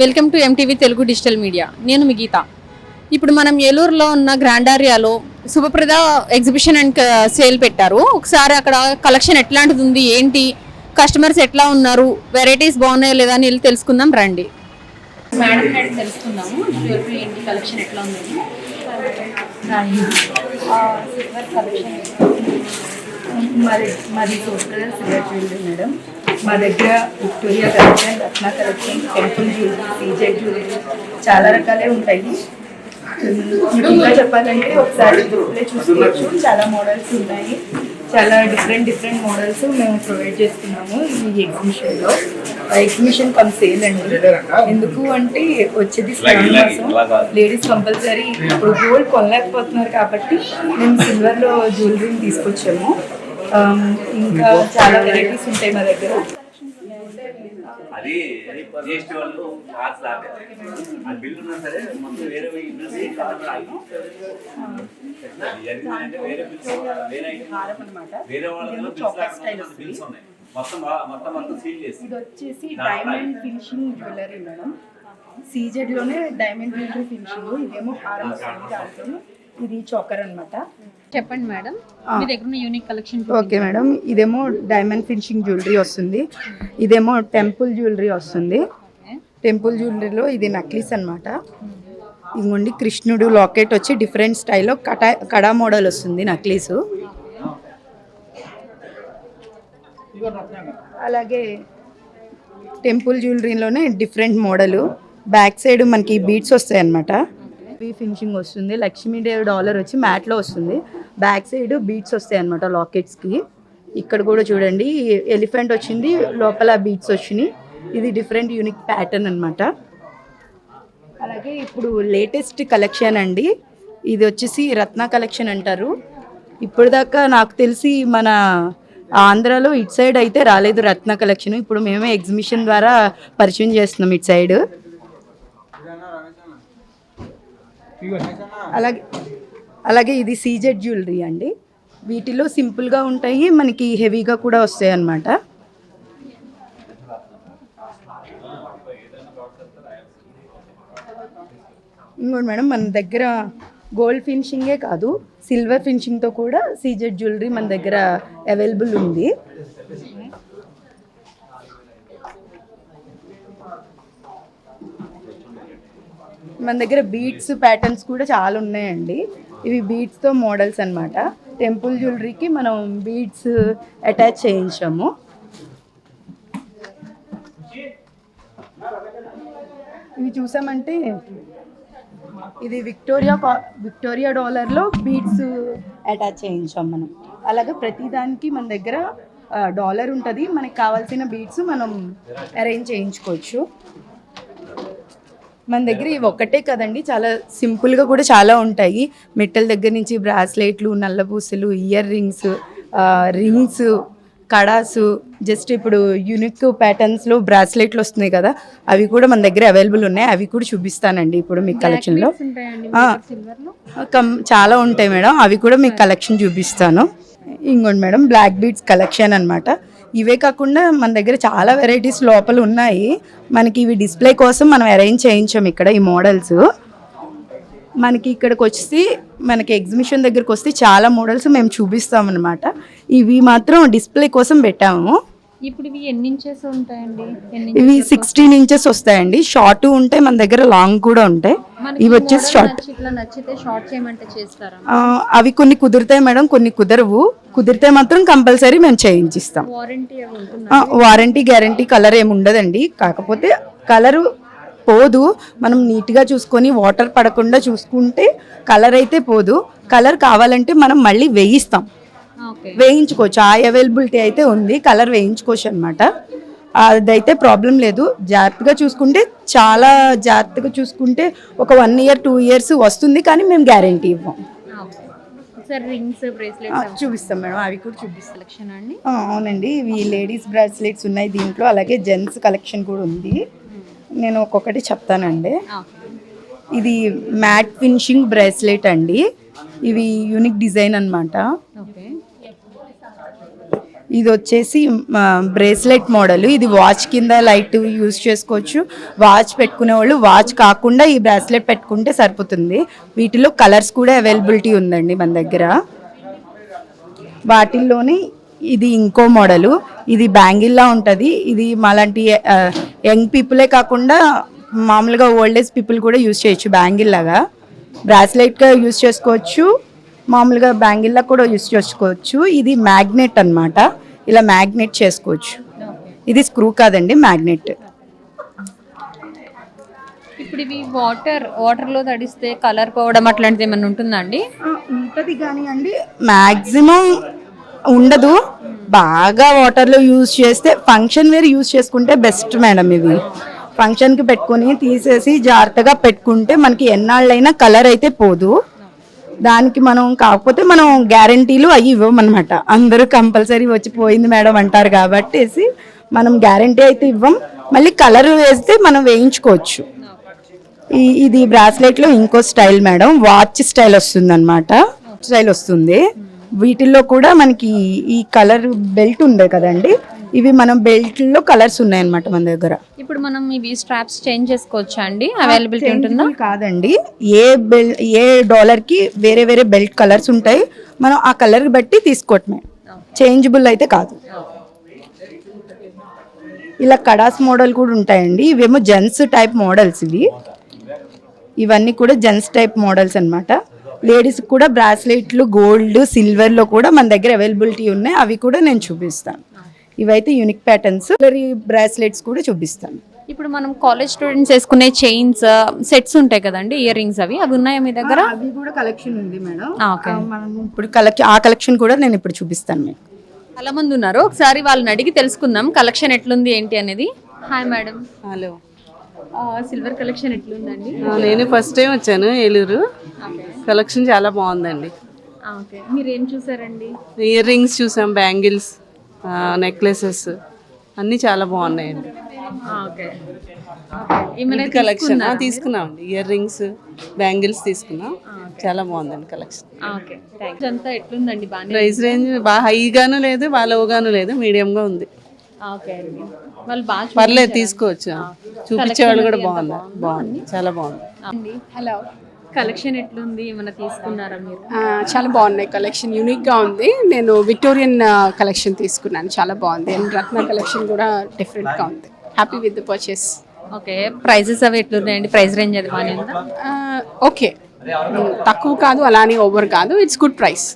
Welcome to MTV Telugu digital media. నేను మీ గీత. ఇప్పుడు మనం ఏలూరులో ఉన్న గ్రాండ్ ఏరియాలో శుభప్రద ఎగ్జిబిషన్ అండ్ సేల్ పెట్టారు. ఒకసారి అక్కడ కలెక్షన్ ఎట్లాంటిది ఉంది ఏంటి కస్టమర్స్ ఎట్లా ఉన్నారు వెరైటీస్ బాగున్నాయో లేదా అని వెళ్ళి తెలుసుకుందాం రండి. మేడం తెలుసుకుందాము జ్యువెలరీ ఏంటి కలెక్షన్ ఎట్లా ఉంది మాది మాది సోషల్ సిల్వర్ జ్యువెలరీ మేడం. మా దగ్గర Victoria collection Ratna collection temple jewellery CJ jewellery చాలా రకాలే ఉంటాయి. మీకు ఇంకా చెప్పాలంటే ఒకసారి చూసుకోవచ్చు చాలా మోడల్స్ ఉన్నాయి. చాలా డిఫరెంట్ డిఫరెంట్ మోడల్స్ మేము ప్రొవైడ్ చేస్తున్నాము ఈ ఎగ్జిబిషన్లో ఎగ్జిబిషన్ కమ్ సేల్ అండి. ఎందుకు అంటే వచ్చేది శ్రావణ మాసం. లేడీస్ కంపల్సరీ ఇప్పుడు గోల్డ్ కొనలేకపోతున్నారు కాబట్టి మేము సిల్వర్లో జ్యువెలరీని తీసుకొచ్చాము. ఇంకా చాలా వెరైటీస్ ఉంటాయి మా దగ్గర. అది జిఎస్టీ వాళ్ళు చార్జ్ లాగా. అది బిల్ ఉన్నా సరే మొత్తం వేరే ఇండస్ట్రీ జరిగిందంటే వేరే బిల్స్ వేరే వేరే వాళ్ళ బిల్స్ లేకుండా బిల్స్ ఉన్నాయి. మొత్తం మొత్తం మొత్తం సీల్ చేసి. ఇది వచ్చేసి డైమండ్ ఫినిషింగ్ జ్యువెలరీ మేడం. సీజెడ్లోనే డైమండ్ జ్యువెలరీ ఫినిషింగ్ ఇదేమో దాంతో ఇది చోకర్ అన్నమాట. చెప్పండి మేడం. మీ దగ్గర ఉన్న యూనిక్ కలెక్షన్ ఓకే మేడం. ఇదేమో డైమండ్ ఫినిషింగ్ జ్యువెలరీ వస్తుంది. ఇదేమో టెంపుల్ జ్యువెలరీ వస్తుంది. టెంపుల్ జ్యువెలరీలో ఇది నక్లీస్ అన్నమాట. ఇంకోండి కృష్ణుడు లాకెట్ వచ్చి డిఫరెంట్ స్టైల్లో కటా కడా మోడల్ వస్తుంది నక్లీసు అలాగే టెంపుల్ జ్యువెలరీలోనే డిఫరెంట్ మోడల్ బ్యాక్ సైడ్ మనకి బీడ్స్ వస్తాయి అన్నమాట ఫినిషింగ్ వస్తుంది. లక్ష్మీదేవి డాలర్ వచ్చి మ్యాట్లో వస్తుంది. బ్యాక్ సైడ్ బీట్స్ వస్తాయి అన్నమాట లాకెట్స్కి. ఇక్కడ కూడా చూడండి ఎలిఫెంట్ వచ్చింది లోపల బీట్స్ వచ్చినాయి. ఇది డిఫరెంట్ యూనిక్ ప్యాటర్న్ అనమాట అలాగే ఇప్పుడు లేటెస్ట్ కలెక్షన్ అండి. ఇది వచ్చేసి రత్న కలెక్షన్ అంటారు. ఇప్పటిదాకా నాకు తెలిసి మన ఆంధ్రాలో ఇటు సైడ్ అయితే రాలేదు రత్న కలెక్షన్. ఇప్పుడు మేమే ఎగ్జిబిషన్ ద్వారా పరిచయం చేస్తున్నాం ఇటు సైడ్. అలాగే అలాగే ఇది సీజెడ్ జ్యువెలరీ అండి. వీటిలో సింపుల్గా ఉంటాయి మనకి హెవీగా కూడా వస్తాయి అన్నమాట. ఇంకోటి మేడం మన దగ్గర గోల్డ్ ఫినిషింగే కాదు సిల్వర్ ఫినిషింగ్తో కూడా సీజెడ్ జ్యువెలరీ మన దగ్గర అవైలబుల్ ఉంది. మన దగ్గర బీట్స్ ప్యాటర్న్స్ కూడా చాలా ఉన్నాయండి. ఇవి బీట్స్తో మోడల్స్ అన్నమాట. టెంపుల్ జ్యువెలరీకి మనం బీడ్స్ అటాచ్ చేయించాము. ఇవి చూసామంటే ఇది విక్టోరియా విక్టోరియా డాలర్లో బీడ్స్ అటాచ్ చేయించాం మనం. అలాగే ప్రతిదానికి మన దగ్గర డాలర్ ఉంటుంది. మనకి కావాల్సిన బీడ్స్ మనం అరేంజ్ చేయించుకోవచ్చు. మన దగ్గర ఇవి ఒక్కటే కదండి చాలా సింపుల్గా కూడా చాలా ఉంటాయి. మెట్టల దగ్గర నుంచి బ్రాస్లెట్లు నల్లపూసలు ఇయర్ రింగ్స్ రింగ్స్ కడాసు జస్ట్ ఇప్పుడు యూనిక్ ప్యాటర్న్స్లో బ్రాస్లెట్లు వస్తున్నాయి కదా అవి కూడా మన దగ్గర అవైలబుల్ ఉన్నాయి. అవి కూడా చూపిస్తానండి ఇప్పుడు మీ కలెక్షన్లో. చాలా ఉంటాయి మేడం. అవి కూడా మీకు కలెక్షన్ చూపిస్తాను. ఇంకోండి మేడం బ్లాక్ బీడ్స్ కలెక్షన్ అన్నమాట. ఇవే కాకుండా మన దగ్గర చాలా వెరైటీస్ లోపల ఉన్నాయి. మనకి ఇవి డిస్ప్లే కోసం మనం అరేంజ్ చేయించాం ఇక్కడ ఈ మోడల్స్ మనకి ఇక్కడికి వచ్చి మనకి ఎగ్జిబిషన్ దగ్గరికి వస్తే చాలా మోడల్స్ మేము చూపిస్తాం అనమాట ఇవి మాత్రం డిస్ప్లే కోసం పెట్టాము. ఇప్పుడు ఇవి ఎన్ని ఇంచెస్ ఉంటాయండి? ఇవి సిక్స్టీన్ ఇంచెస్ వస్తాయండి. షార్ట్ ఉంటాయి మన దగ్గర లాంగ్ కూడా ఉంటాయి. ఇవి వచ్చేసి షార్ట్ అవి కొన్ని కుదురుతాయి మేడం కొన్ని కుదరవు. కుదిరితే మాత్రం కంపల్సరీ మేము చేయించిస్తాం. వారంటీ గ్యారంటీ కలర్ ఏమి ఉండదండి. కాకపోతే కలరు పోదు. మనం నీట్గా చూసుకొని వాటర్ పడకుండా చూసుకుంటే కలర్ అయితే పోదు. కలర్ కావాలంటే మనం మళ్ళీ వేయిస్తాం. వేయించుకోవచ్చు. ఆ అవైలబిలిటీ అయితే ఉంది. కలర్ వేయించుకోవచ్చు అనమాట అదైతే ప్రాబ్లం లేదు. జాగ్రత్తగా చూసుకుంటే చాలా జాగ్రత్తగా చూసుకుంటే ఒక వన్ ఇయర్ టూ ఇయర్స్ వస్తుంది కానీ మేము గ్యారంటీ ఇవ్వం. సార్ రింగ్స్ బ్రేస్లెట్స్ చూపిస్తాం మేడం. అవి కూడా చూపిస్తాం. కలెక్షన్ అండి? అవునండి. ఇవి లేడీస్ బ్రాస్లెట్స్ ఉన్నాయి దీంట్లో. అలాగే జెంట్స్ కలెక్షన్ కూడా ఉంది. నేను ఒక్కొక్కటి చెప్తానండి. ఇది మ్యాట్ ఫినిషింగ్ బ్రాస్లెట్ అండి. ఇవి యూనిక్ డిజైన్ అన్నమాట. ఓకే. ఇది వచ్చేసి బ్రేస్లెట్ మోడల్. ఇది వాచ్ కింద లైట్ యూజ్ చేసుకోవచ్చు. వాచ్ పెట్టుకునే వాళ్ళు వాచ్ కాకుండా ఈ బ్రాస్లెట్ పెట్టుకుంటే సరిపోతుంది. వీటిలో కలర్స్ కూడా అవైలబిలిటీ ఉందండి మన దగ్గర. వాటిల్లోనే ఇది ఇంకో మోడలు. ఇది బ్యాంగిల్లా ఉంటుంది. ఇది మాలాంటి యంగ్ పీపులే కాకుండా మామూలుగా ఓల్డ్ ఏజ్ పీపుల్ కూడా యూజ్ చేయొచ్చు బ్యాంగిల్ లాగా బ్రాస్లెట్గా యూస్ చేసుకోవచ్చు. మామూలుగా బ్యాంగిల్లా కూడా యూజ్ చేసుకోవచ్చు. ఇది మ్యాగ్నెట్ అన్నమాట. ఇలా మ్యాగ్నెట్ చేసుకోవచ్చు. ఇది స్క్రూ కాదండి మ్యాగ్నెట్. ఇప్పుడు ఇవి వాటర్ వాటర్లో తడిస్తే కలర్ పోవడం అట్లాంటిది ఏమైనా ఉంటుందా అండి? ఉంటుంది కానీ అండి మ్యాక్సిమం ఉండదు. బాగా వాటర్లో యూజ్ చేస్తే ఫంక్షన్ వేర్ యూజ్ చేసుకుంటే బెస్ట్ మేడం ఇవి. ఫంక్షన్కి పెట్టుకొని తీసేసి జాగ్రత్తగా పెట్టుకుంటే మనకి ఎన్నాళ్ళైనా కలర్ అయితే పోదు. దానికి మనం కాకపోతే మనం గ్యారంటీలు అవి ఇవ్వమన్నమాట అందరూ కంపల్సరీ వచ్చి పోయింది మేడం అంటారు కాబట్టి మనం గ్యారంటీ అయితే ఇవ్వం. మళ్ళీ కలర్ వేస్తే మనం వేయించుకోవచ్చు. ఈ ఇది బ్రాస్లెట్లో ఇంకో స్టైల్ మేడం వాచ్ స్టైల్ వస్తుంది అనమాట స్టైల్ వస్తుంది. వీటిల్లో కూడా మనకి ఈ కలర్ బెల్ట్ ఉంది కదండి ఇవి మనం బెల్ట్లో కలర్స్ ఉన్నాయన్నమాట మన దగ్గర. ఇప్పుడు మనం ఇవి స్ట్రాప్స్ చేంజ్ చేసుకోవచ్చా అండి? అవైలబిలిటీ ఉంటుందా? కాదండి. ఏ బెల్ ఏ డాలర్కి వేరే వేరే బెల్ట్ కలర్స్ ఉంటాయి మనం ఆ కలర్ బట్టి తీసుకోవటమే. చేంజబుల్ అయితే కాదు. ఇలా కడాస్ మోడల్ కూడా ఉంటాయండి. ఇవేమో జెంట్స్ టైప్ మోడల్స్ ఇవి. ఇవన్నీ కూడా జెంట్స్ టైప్ మోడల్స్ అన్నమాట. లేడీస్ కూడా బ్రాస్లెట్లు గోల్డ్ సిల్వర్లో కూడా మన దగ్గర అవైలబిలిటీ ఉన్నాయి. అవి కూడా నేను చూపిస్తాను. ఇవైతే యూనిక్ ప్యాటర్న్స్ బ్రాస్లెట్స్ కూడా చూపిస్తాను. ఇప్పుడు మనం కాలేజ్ స్టూడెంట్స్ వేసుకునే చైన్స్ సెట్స్ ఉంటాయి కదండి ఇయర్ రింగ్స్ అవి? అవి ఉన్నాయా మీ దగ్గర? అవి కూడా కలెక్షన్ ఉంది మేడం. ఆ, ఓకే. మనం ఇప్పుడు కలెక్షన్ ఆ కలెక్షన్ కూడా నేను ఇప్పుడు చూపిస్తాను మీకు. చాలా మంది ఉన్నారు. ఒకసారి వాళ్ళని అడిగి తెలుసుకుందాం. కలెక్షన్ ఎట్లుంది ఏంటి అనేది? Hi madam hello silver collection ఎట్లుందండి? నేను ఫస్ట్ టైం వచ్చాను ఏలూరు. కలెక్షన్ చాలా బాగుందండి. ఓకే. మీరు ఏం చూసారండి? ఇయర్ రింగ్స్ చూసాం బ్యాంగిల్స్ నెక్లెసెస్ అన్నీ చాలా బాగున్నాయండి. కలెక్షన్ తీసుకున్నాం అండి. ఇయర్ రింగ్స్ బ్యాంగిల్స్ తీసుకున్నాం. చాలా బాగుందండి కలెక్షన్ అంతా ఎట్లుందండి ప్రైస్ రేంజ్ బాగా హైగాను లేదు బాగా లోగాను లేదు మీడియంగా ఉంది. పర్లేదు తీసుకోవచ్చు. చూపించేవాళ్ళు కూడా బాగుంది. బాగుంది. చాలా బాగుంది. హలో కలెక్షన్ ఎట్లుంది? ఏమైనా తీసుకున్నారా మీరు? చాలా బాగున్నాయి కలెక్షన్. యూనిక్గా ఉంది. నేను విక్టోరియన్ కలెక్షన్ తీసుకున్నాను. చాలా బాగుంది. అండ్ రత్న కలెక్షన్ కూడా డిఫరెంట్గా ఉంది. Happy with the purchase okay. Prices అవి ఎట్లున్నాయండి? ప్రైస్ రేంజ్ అది బాగానే ఉందా ఓకే. తక్కువ కాదు అలానే ఓవర్ కాదు. It's good price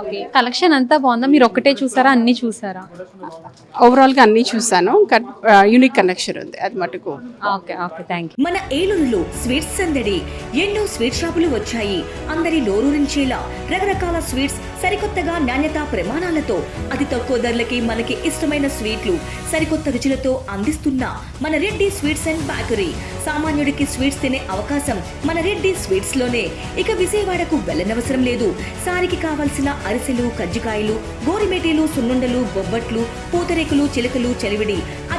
okay collection అంతా బాగుందా? మీరు ఒక్కటే చూసారా? అన్ని చూసారా? ఓవరాల్గా అన్నీ చూసాను. యూనిక్ కనెక్షన్ ఉంది. అది మటుకు. ఓకే ఓకే థ్యాంక్ మన ఏలూరులో స్వీట్స్ సందడి. ఎన్నో స్వీట్ షాపులు వచ్చాయి. అందరి నోరూరించేలా రకరకాల స్వీట్స్ సరికొత్తగా నాణ్యత ప్రమాణాలతో అతి తక్కువ ధరలకి మనకి ఇష్టమైన స్వీట్లు సరికొత్త రుచులతో అందిస్తున్న మన రెడ్డి స్వీట్స్ అండ్ బేకరీ. సామాన్యుడికి స్వీట్స్ తినే అవకాశం మన రెడ్డి స్వీట్స్లోనే. ఇక విజయవాడకు వెళ్ళనవసరం లేదు. సారికి కావలసిన అరిసెలు కజ్జికాయలు గోరిమేటీలు సున్నుండలు బొబ్బట్లు పూతరేకులు చిలకలు చెలివిడి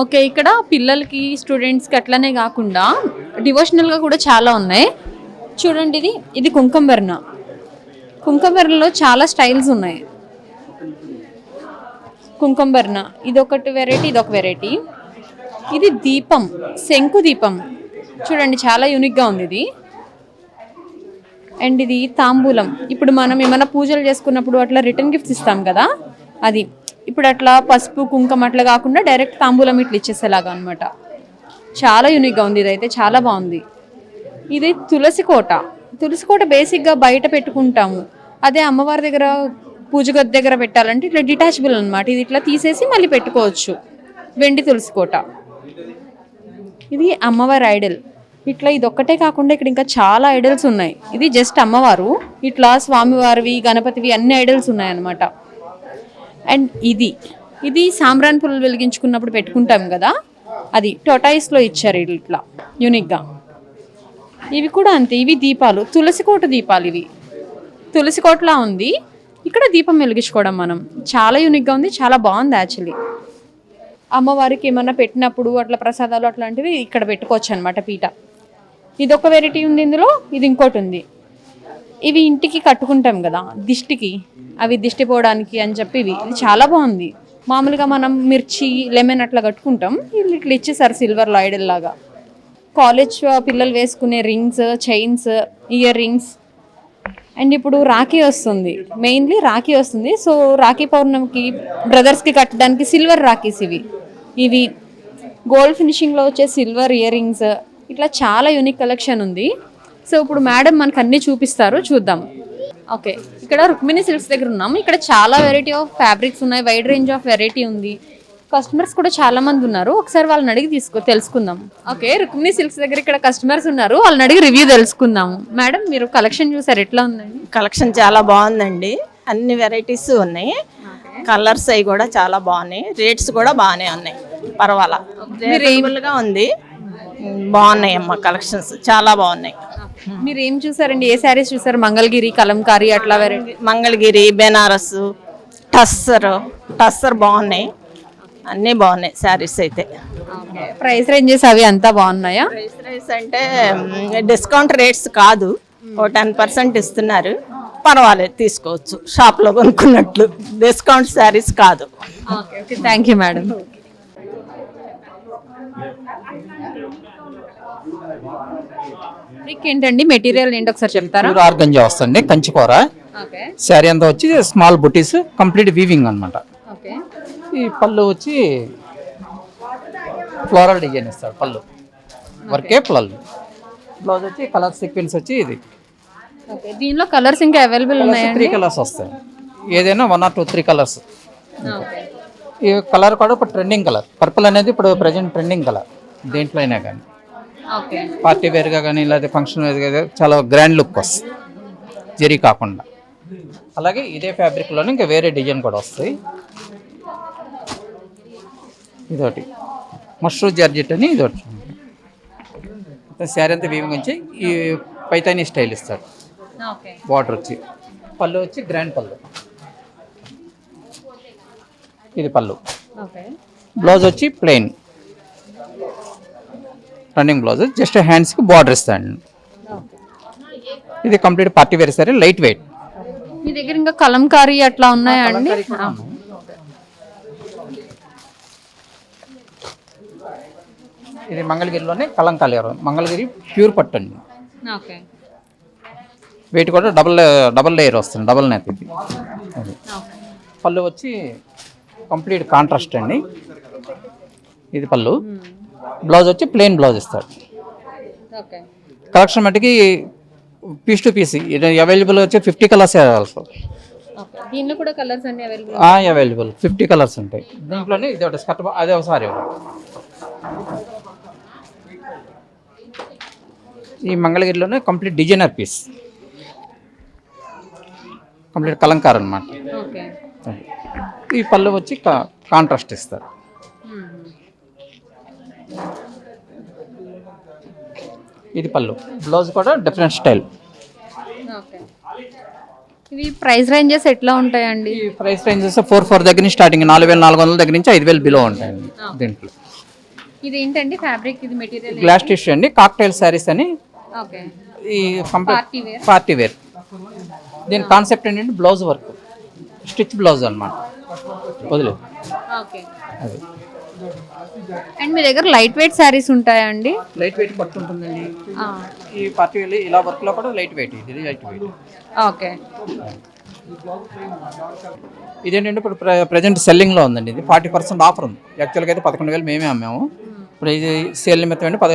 Okay ఇక్కడ పిల్లలకి స్టూడెంట్స్కి అట్లనే కాకుండా డివోషనల్గా కూడా చాలా ఉన్నాయి. చూడండి ఇది ఇది కుంకంబెర్న కుంకంబెర్నలో చాలా స్టైల్స్ ఉన్నాయి. కుంకంబర్ణ ఇది ఒకటి వెరైటీ ఇది ఒక వెరైటీ. ఇది దీపం శంకు దీపం. చూడండి చాలా యూనిక్గా ఉంది ఇది. అండ్ ఇది తాంబూలం. ఇప్పుడు మనం ఏమైనా పూజలు చేసుకున్నప్పుడు అట్లా రిటర్న్ గిఫ్ట్స్ ఇస్తాం కదా అది. ఇప్పుడు అట్లా పసుపు కుంకుమ అట్లా కాకుండా డైరెక్ట్ తాంబూలం ఇట్లా ఇచ్చేసేలాగా అనమాట చాలా యూనిక్గా ఉంది ఇదైతే చాలా బాగుంది. ఇది తులసి కోట. తులసి కోట బేసిక్గా బయట పెట్టుకుంటాము. అదే అమ్మవారి దగ్గర పూజ గది దగ్గర పెట్టాలంటే ఇట్లా డిటాచబుల్ అనమాట ఇది ఇట్లా తీసేసి మళ్ళీ పెట్టుకోవచ్చు. వెండి తులసి కోట. ఇది అమ్మవారి ఐడల్. ఇట్లా ఇది ఒక్కటే కాకుండా ఇక్కడ ఇంకా చాలా ఐడల్స్ ఉన్నాయి. ఇది జస్ట్ అమ్మవారు. ఇట్లా స్వామివారివి గణపతివి అన్ని ఐడల్స్ ఉన్నాయి అన్నమాట. అండ్ ఇది. ఇది సాంబ్రాన్ పుల్లలు వెలిగించుకున్నప్పుడు పెట్టుకుంటాం కదా అది టొటాయిస్లో ఇచ్చారు ఇట్లా యూనిక్గా ఇవి కూడా అంతే ఇవి దీపాలు తులసి కోట దీపాలు ఇవి. తులసికోటలా ఉంది ఇక్కడ దీపం వెలిగించుకోవడం మనం. చాలా యూనిక్గా ఉంది చాలా బాగుంది యాక్చువల్లీ అమ్మవారికి ఏమన్నా పెట్టినప్పుడు అట్లా ప్రసాదాలు అట్లాంటివి ఇక్కడ పెట్టుకోవచ్చు అనమాట పీట. ఇది ఒక వెరైటీ ఉంది ఇందులో ఇది ఇంకోటి ఉంది. ఇవి ఇంటికి కట్టుకుంటాం కదా దిష్టికి. అవి దిష్టి పోవడానికి అని చెప్పి ఇవి. ఇది చాలా బాగుంది. మామూలుగా మనం మిర్చి లెమన్ అట్లా కట్టుకుంటాం. వీళ్ళు ఇట్లా ఇచ్చేసారు సిల్వర్ లాయిడల్ లాగా. కాలేజ్ పిల్లలు వేసుకునే rings chains ear rings. And ఇప్పుడు రాఖీ వస్తుంది. మెయిన్లీ రాఖీ వస్తుంది. సో రాఖీ పౌర్ణమికి బ్రదర్స్కి కట్టడానికి సిల్వర్ రాఖీస్ ఇవి. ఇవి గోల్డ్ ఫినిషింగ్లో వచ్చే సిల్వర్ ఇయర్ రింగ్స్. ఇట్లా చాలా యూనిక్ కలెక్షన్ ఉంది. సో ఇప్పుడు మేడం మనకు అన్నీ చూపిస్తారు చూద్దాం ఓకే ఇక్కడ రుక్మిణి సిల్క్స్ దగ్గర ఉన్నాము. ఇక్కడ చాలా వెరైటీ ఆఫ్ ఫ్యాబ్రిక్స్ ఉన్నాయి. వైడ్ రేంజ్ ఆఫ్ వెరైటీ ఉంది. కస్టమర్స్ కూడా చాలా మంది ఉన్నారు. ఒకసారి వాళ్ళని అడిగి తీసుకో తెలుసుకుందాం. ఓకే రుక్మిణి సిల్క్స్ దగ్గర ఇక్కడ కస్టమర్స్ ఉన్నారు. వాళ్ళని అడిగి రివ్యూ తెలుసుకుందాం మేడం మీరు కలెక్షన్ చూసారు ఎట్లా ఉందండి? కలెక్షన్ చాలా బాగుందండి. అన్ని వెరైటీస్ ఉన్నాయి. కలర్స్ అవి కూడా చాలా బాగున్నాయి. రేట్స్ కూడా బాగానే ఉన్నాయి. పర్వాలా. రీజనబుల్గా ఉంది. బాగున్నాయి అమ్మ కలెక్షన్స్ చాలా బాగున్నాయి. మీరు ఏం చూసారండి? ఏ శారీస్ చూసారు? మంగళగిరి కలంకారీ అట్లా వెరైటీ మంగళగిరి బెనారస్ టస్సర్. టస్సర్ బాగున్నాయి. అన్నీ బాగున్నాయి శారీస్ అయితే. ప్రైస్ రేంజెస్ అవి అంతా బాగున్నాయా? ప్రైస్ రైస్ అంటే డిస్కౌంట్ రేట్స్ కాదు. ఓ టెన్ పర్సెంట్ ఇస్తున్నారు. పర్వాలేదు తీసుకోవచ్చు. షాప్లో కొనుక్కున్నట్లు. డిస్కౌంట్ శారీస్ కాదు. Thank you madam. మీకు ఏంటండి? మెటీరియల్ ఏంటి ఒకసారి చెప్తారా? ఆర్గంజా వస్తుంది కంచికూర శారీ అంతా వచ్చి స్మాల్ బుటీస్ కంప్లీట్ వీవింగ్ అన్నమాట. ఓకే ఈ పళ్ళు వచ్చి ఫ్లోరల్ డిజైన్ ఇస్తాడు పళ్ళు. వర్కే పళ్ళు. బ్లౌజ్ వచ్చి కలర్ సీక్వెన్స్ వచ్చి ఇది. దీనిలో కలర్స్ ఇంకా అవైలబుల్ త్రీ ఉన్నాయండి? కలర్స్ వస్తాయి. ఏదైనా one or two three colours ఈ కలర్ కూడా ఇప్పుడు ట్రెండింగ్ కలర్ పర్పుల్ అనేది ఇప్పుడు ప్రజెంట్ ట్రెండింగ్ కలర్ దేంట్లో అయినా కానీ. పార్టీ వేర్గా కానీ లేదా ఫంక్షన్ వేర్గా చాలా గ్రాండ్ లుక్ వస్తుంది. జరీ కాకుండా. అలాగే ఇదే ఫ్యాబ్రిక్లోనే ఇంకా వేరే డిజైన్ కూడా వస్తాయి. ఇదొకటి. మష్రూమ్ జార్జెట్ అని ఇదొకటి. శారీ అంతా వీవింగ్ వచ్చి ఈ పైతానీ స్టైల్ ఇస్తాడు ఓకే. బార్డర్ వచ్చి. పళ్ళు వచ్చి గ్రాండ్ పళ్ళు. ఇది పళ్ళు. బ్లౌజ్ వచ్చి ప్లెయిన్ రన్నింగ్ బ్లౌజ్ జస్ట్ హ్యాండ్స్కి బార్డర్ ఇస్తాడు ఇది complete party wear sari light weight. మీ దగ్గర ఇంకా కలంకారీ అట్లా ఉన్నాయా అండి? ఇది మంగళగిరిలోనే కలంకాలి మంగళగిరి ప్యూర్ పట్టు అండి. వెయిట్ కూడా డబల్ డబల్ లేయర్ వస్తుంది డబల్ నెత్ ఇది. పళ్ళు వచ్చి కంప్లీట్ కాంట్రాస్ట్ అండి. ఇది పళ్ళు. బ్లౌజ్ వచ్చి ప్లెయిన్ బ్లౌజ్ ఇస్తాడు కలెక్షన్ మట్టుకి పీస్ టు పీస్ అవైలబుల్ వచ్చి fifty colours also available fifty colours ఉంటాయి. దీంట్లోనే ఇది ఒకటి స్కర్ట్ అదే ఒకసారి ఈ మంగళగిరిలోనే complete designer piece complete Kalamkari అనమాట ఓకే. ఈ పళ్ళు వచ్చి కాంట్రాస్ట్ ఇస్తారు. ఇది పళ్ళు. బ్లౌజ్ కూడా డిఫరెంట్ స్టైల్ ఇవి ప్రైస్ రేంజెస్ ఎట్లా ఉంటాయండి? ఈ ప్రైస్ రేంజెస్ ఫోర్ ఫోర్ దగ్గర నుంచి స్టార్టింగ్ నాలుగు వేల నాలుగు వందల దగ్గర నుంచి ఐదు వేలు బిలో ఉంటాయండి దీంట్లో. ఇది ఏంటండి? ఫ్యాబ్రిక్ ఇది మెటీరియల్ గ్లాస్ టిష్యూ అండి. కాక్టైల్ శారీస్ అని ఓకే. ఈ. పార్టీ వేర్ దీని కాన్సెప్ట్ ఏంటంటే బ్లౌజ్ వర్క్ స్టిచ్ బ్లౌజ్ అన్నమాట. వదిలేదు ఓకే. అది. అండ్ మీ దగ్గర లైట్ వెయిట్ శారీస్ ఉంటాయా అండి లైట్ వెయిట్ పట్టు ఉంటుందండి. ఈ పార్టీ వేర్ ఇలా వర్క్లో కూడా లైట్ వెయిట్ ఇది లైట్ వెయిట్. ఓకే. ఇదేంటంటే ఇప్పుడు ప్రజెంట్ సెల్లింగ్లో ఉందండి ఇది. ఫార్టీ పర్సెంట్ ఆఫర్ ఉంది. యాక్చువల్గా అయితే పదకొండు వేలు మేమే అమ్మాము. ఇప్పుడు ఇది సేల్ నిమిత్తం అంటే పద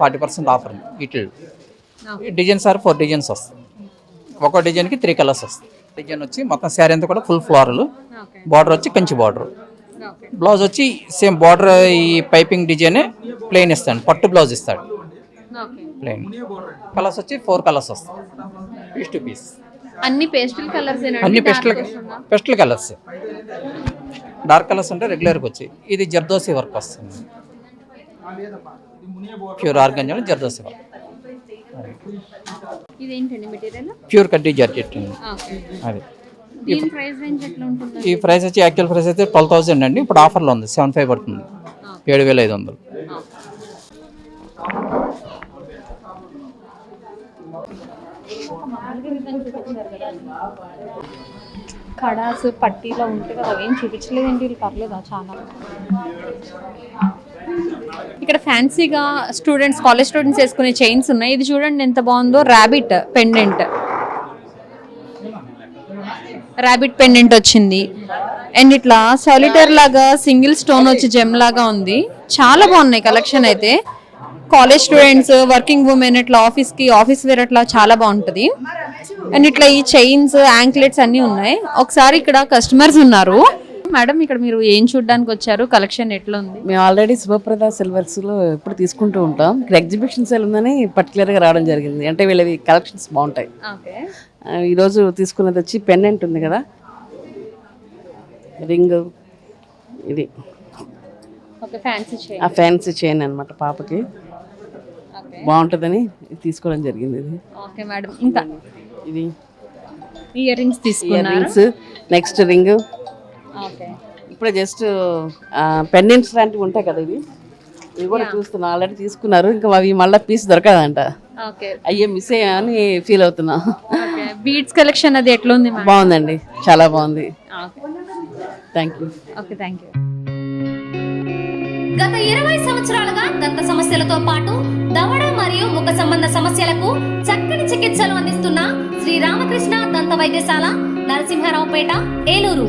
ఫార్టీ పర్సెంట్ ఆఫర్ ఉంది. వీటిలో డిజైన్స్ ఆర్ ఫోర్ డిజైన్స్ వస్తాయి. ఒక్కో డిజైన్కి త్రీ కలర్స్ వస్తాయి. డిజైన్ వచ్చి మొత్తం శారీ అంతా కూడా ఫుల్ ఫ్లోరల్ బార్డర్ వచ్చి కంచి బార్డర్ బ్లౌజ్ వచ్చి సేమ్ బార్డర్ ఈ పైపింగ్ డిజైన్ ప్లెయిన్ ఇస్తాడు పట్టు బ్లౌజ్ ఇస్తాడు. ప్లెయిన్. కలర్స్ వచ్చి ఫోర్ కలర్స్ వస్తాయి. పీస్ టు పీస్ అన్ని పేస్టల్ కలర్స్ అన్ని pastel pastel colours dark colours ఉంటే రెగ్యులర్గా వచ్చాయి ఇది జర్దోసి వర్క్ వస్తుంది. Pure organza zardosi work pure కడ్డీ జార్జెట్ అండి అది. ఈ ప్రైస్ వచ్చి యాక్చువల్ ప్రైస్ అయితే ట్వెల్వ్ థౌసండ్ అండి. ఇప్పుడు ఆఫర్లో ఉంది. సెవెన్ ఫైవ్ పడుతుంది. ఏడు వేల ఐదు వందలు. కడాస్ పట్టీలో ఉంటే కదా అవేం చూపించలేదండి వీళ్ళు పర్లేదా చాలా? ఇక్కడ ఫ్యాన్సీగా స్టూడెంట్స్ కాలేజ్ స్టూడెంట్స్ వేసుకునే చైన్స్ ఉన్నాయి. ఇది చూడండి ఎంత బాగుందో. ర్యాబిట్ పెండెంట్ ర్యాబిట్ పెండెంట్ వచ్చింది. అండ్ ఇట్లా సాలిటర్ లాగా సింగిల్ స్టోన్ వచ్చి జెమ్ లాగా ఉంది. చాలా బాగున్నాయి కలెక్షన్ అయితే. కాలేజ్ స్టూడెంట్స్ వర్కింగ్ ఉమెన్ ఇట్లా ఆఫీస్కి ఆఫీస్ వేర్ అట్లా చాలా బాగుంటుంది. అండ్ ఇట్లా ఈ చైన్స్ యాంక్లెట్స్ అన్నీ ఉన్నాయి. ఒకసారి ఇక్కడ కస్టమర్స్ ఉన్నారు. మేడం ఇక్కడ మీరు ఏం చూడడానికి వచ్చారు? కలెక్షన్ ఎట్లా ఉంది మేము ఆల్రెడీ శుభప్రద సిల్వర్స్లో ఎప్పుడు తీసుకుంటూ ఉంటాం. ఇక్కడ ఎగ్జిబిషన్ సేల్ ఉందని పర్టికులర్గా రావడం జరిగింది. అంటే వీళ్ళవి కలెక్షన్స్ బాగుంటాయి. ఓకే. ఆ, ఈరోజు తీసుకున్నది వచ్చి పెండెంట్ ఉంది కదా. రింగ్ ఇది. ఆ ఫ్యాన్సీ చైన్ అనమాట పాపకి. బాగుంటుందని తీసుకోవడం జరిగింది ఇది. ఓకే మేడం ఇంకా ఇది. ఇయర్ రింగ్స్ తీసుకున్నారు నెక్స్ట్ రింగ్ ఇప్పుడే జస్ట్ పెండెంట్స్ లాంటివి ఉంటాయి కదా ఇవి. ఇవి కూడా చూస్తున్నా ఆల్రెడీ తీసుకున్నారు. ఇంకా అవి మళ్ళీ పీస్ దొరకదంట. ఓకే. అయ్యే మిస్ అయ్యామని ఫీల్ అవుతున్నా. ఓకే. బీడ్స్ కలెక్షన్ అది ఎట్లా ఉంది బాగుందండి. చాలా బాగుంది. Thank you okay thank you. గత ఇరవై సంవత్సరాలుగా దంత సమస్యలతో పాటు దవడ మరియు ముఖ సంబంధ సమస్యలకు చక్కని చికిత్సలు అందిస్తున్న శ్రీ రామకృష్ణ దంత వైద్యశాల నరసింహారావుపేట ఏలూరు.